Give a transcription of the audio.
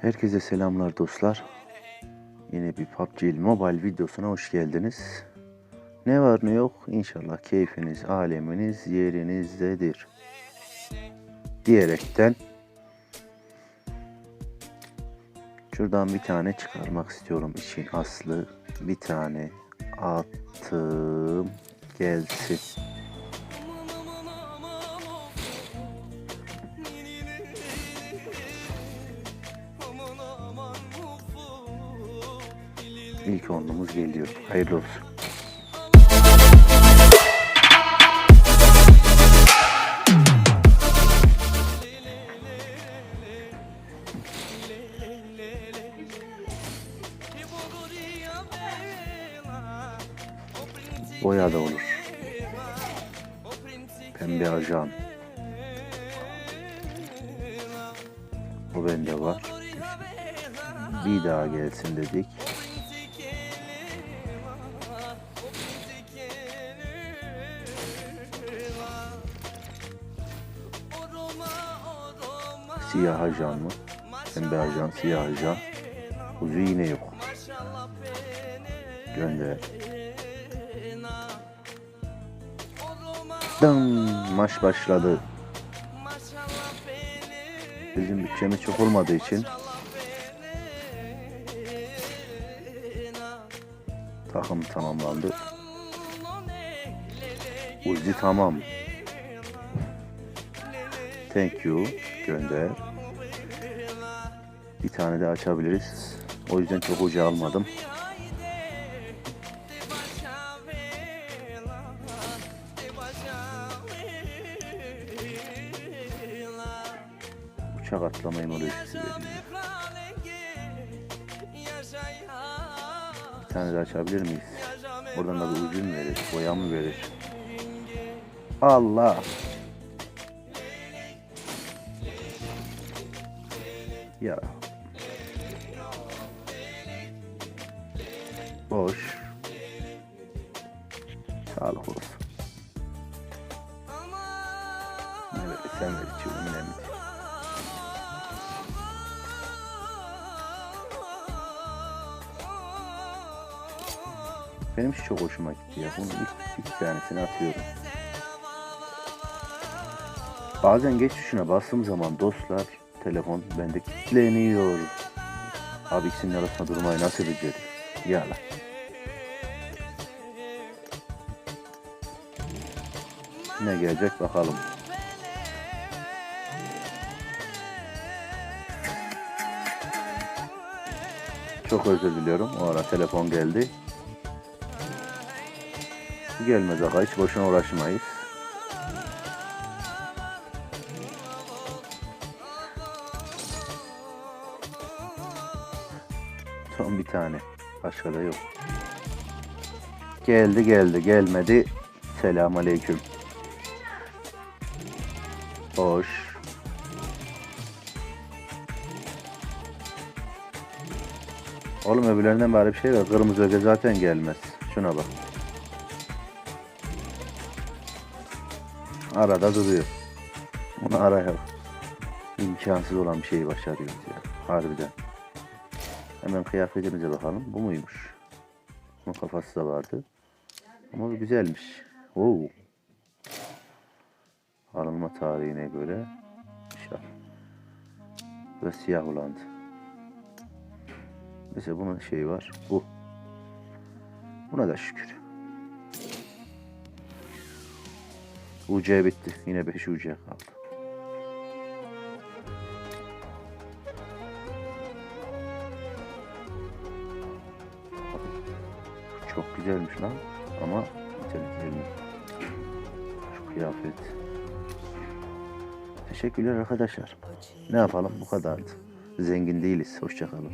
Herkese selamlar dostlar. Yine bir PUBG Mobile videosuna hoş geldiniz. Ne var ne yok inşallah keyfiniz, aleminiz yerinizdedir. Diyerekten şuradan bir tane çıkarmak istiyorum işin aslı. Bir tane attım gelsin. İlk onumuz geliyor. Hayırlı olsun. Boya da olur. Pembe ajan. Bu bende var. Bir daha gelsin dedik. Siyah ajan mı? Pembe ajan, siyah ajan. Ucu yine yok. Gönder. Dım, maç başladı. Bizim bütçemiz çok olmadığı için takım tamamlandı. Uzi tamam. Thank you. Gönder. Bir tane daha açabiliriz. O yüzden çok ucu almadım. Uçak atlama emojisi veriyor. Bir tane daha açabilir miyiz? Oradan da bir ucu mu verir? Boya mı verir? Allah! Ya. Boş. Sağlık olsun. Ne verirsen ver içiyorum önemli. Benim şu çok hoşuma gitti ya. Bunun ilk iki tanesini atıyorum. Bazen geç tuşuna bastığım zaman dostlar telefon bende kilitleniyor. Abi ikisinin arasında durmayı nasıl beceriyor? Yala. Ne gelecek bakalım. Çok özür diliyorum. O ara telefon geldi. Gelmez aga hiç boşuna uğraşmayız. Son bir tane. Başka da yok. Geldi geldi gelmedi. Selam aleyküm. Hoş. Oğlum öbürlerinden bari bir şey var. Kırmızı öge zaten gelmez. Şuna bak. Arada duruyor. Bunu araya imkansız olan bir şeyi başarıyoruz ya. Harbiden. Hemen kıyafetimize bakalım. Bu muymuş? Bunun kafası da vardı. Ama güzelmiş. Oo. Alınma tarihine göre şar. Ve siyah olandı. Mesela bunun şeyi var. Bu. Buna da şükür. UC bitti. Yine 5 UC kaldı. Çok güzelmiş lan. Ama nitelikli Şu kıyafet. Teşekkürler arkadaşlar. Ne yapalım bu kadardı. Zengin değiliz. Hoşçakalın.